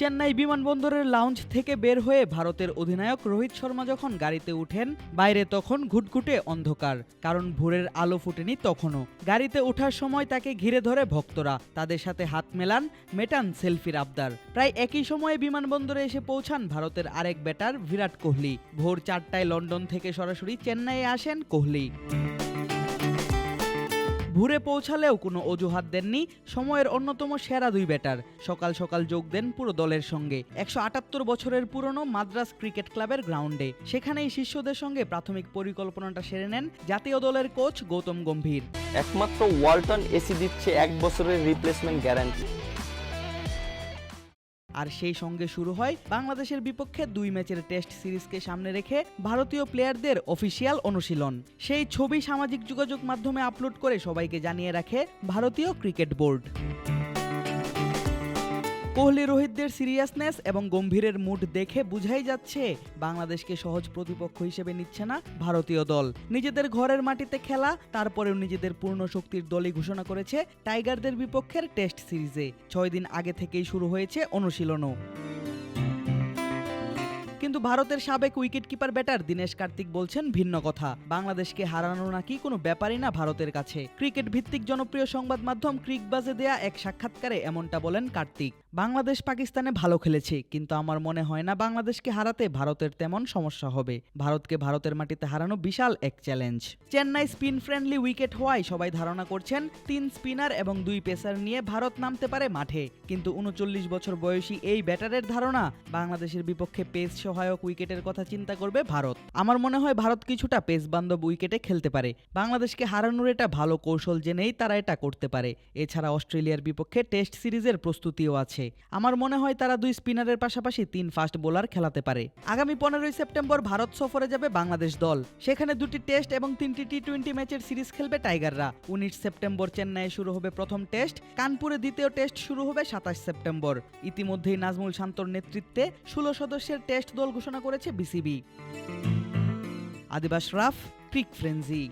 চেন্নাই বিমানবন্দরের লাউঞ্জ থেকে বের হয়ে ভারতের অধিনায়ক রোহিত শর্মা যখন গাড়িতে উঠেন, বাইরে তখন ঘুটঘুটে অন্ধকার, কারণ ভোরের আলো ফুটেনি তখনও। গাড়িতে ওঠার সময় তাকে ঘিরে ধরে ভক্তরা, তাদের সাথে হাত মেলান, মেটান সেলফির আবদার। প্রায় একই সময়ে বিমানবন্দরে এসে পৌঁছান ভারতের আরেক ব্যাটার বিরাট কোহলি। ভোর চারটায় লন্ডন থেকে সরাসরি চেন্নাইয়ে আসেন কোহলি। ভোরে পৌঁছালেও কোনো অজুহাত দেননি সময়ের অন্যতম সেরা দুই ব্যাটার। সকাল সকাল যোগ দেন পুরো দলের সঙ্গে। একশো আটাত্তর বছরের পুরনো মাদ্রাস ক্রিকেট ক্লাবের গ্রাউন্ডে। সেখানেই শিষ্যদের সঙ্গে প্রাথমিক পরিকল্পনাটা সেরে নেন জাতীয় দলের কোচ গৌতম গম্ভীর। একমাত্র ওয়ালটন এসি দিচ্ছে এক বছরের রিপ্লেসমেন্ট গ্যারান্টি আর সেই সঙ্গে শুরু হয় বাংলাদেশের বিপক্ষে দুই ম্যাচের টেস্ট সিরিজকে সামনে রেখে ভারতীয় প্লেয়ারদের অফিসিয়াল অনুশীলন। সেই ছবি সামাজিক যোগাযোগ মাধ্যমে আপলোড করে সবাইকে জানিয়ে রাখে ভারতীয় ক্রিকেট বোর্ড। কোহলি রোহিতদের সিরিয়াসনেস এবং গম্ভীরের মুড দেখে বুঝাই যাচ্ছে, বাংলাদেশকে সহজ প্রতিপক্ষ হিসেবে নিচ্ছে না ভারতীয় দল। নিজেদের ঘরের মাটিতে খেলা, তারপরেও নিজেদের পূর্ণ শক্তির দলই ঘোষণা করেছে টাইগারদের বিপক্ষের টেস্ট সিরিজে ছয় দিন আগে থেকেই শুরু হয়েছে অনুশীলনও। কিন্তু ভারতের সাবেক উইকেটকিপার ব্যাটার দীনেশ কার্তিক বলছেন ভিন্ন কথা। বাংলাদেশকে হারানো নাকি কোনো ব্যাপারই না ভারতের কাছে। ক্রিকেট ভিত্তিক জনপ্রিয় সংবাদ মাধ্যম ক্রিকবাজে দেয়া এক সাক্ষাৎকারে এমনটা বলেন কার্তিক। বাংলাদেশ পাকিস্তানে ভালো খেলেছে, কিন্তু আমার মনে হয় না বাংলাদেশকে হারাতে ভারতের তেমন সমস্যা হবে। ভারতকে ভারতের মাটিতে হারানো বিশাল এক challenge. Chennai spin friendly wicket হওয়ায় সবাই ধারণা করছেন তিন স্পিনার এবং দুই পেসার নিয়ে ভারত নামতে পারে মাঠে। কিন্তু উনচল্লিশ বছর বয়সী এই ব্যাটারের ধারণা বাংলাদেশের বিপক্ষে পেস সহায়ক উইকেটের কথা চিন্তা করবে ভারত। আমার মনে হয় ভারত কিছুটা পেস বান্ধব উইকেটে খেলতে পারে। বাংলাদেশকে হারানোর এটা ভালো কৌশল জেনেই তারা এটা করতে পারে। এছাড়া অস্ট্রেলিয়ার বিপক্ষে টেস্ট সিরিজের প্রস্তুতিও আছে। আমার মনে হয় তারা দুই স্পিনারের পাশাপাশি তিন ফাস্ট বোলার খেলাতে পারে। আগামী পনেরোই সেপ্টেম্বর ভারত সফরে যাবে বাংলাদেশ দল। সেখানে দুটি টেস্ট এবং তিনটি টি টোয়েন্টি ম্যাচের সিরিজ খেলবে টাইগাররা। উনিশ সেপ্টেম্বর চেন্নাইয়ে শুরু হবে প্রথম টেস্ট। কানপুরে দ্বিতীয় টেস্ট শুরু হবে সাতাশ সেপ্টেম্বর। ইতিমধ্যেই নাজমুল শান্তর নেতৃত্বে ষোলো সদস্যের টেস্ট দল ঘোষণা করেছে বিসিবি। আদিবাস রাফ ক্রিক ফ্রেন্সি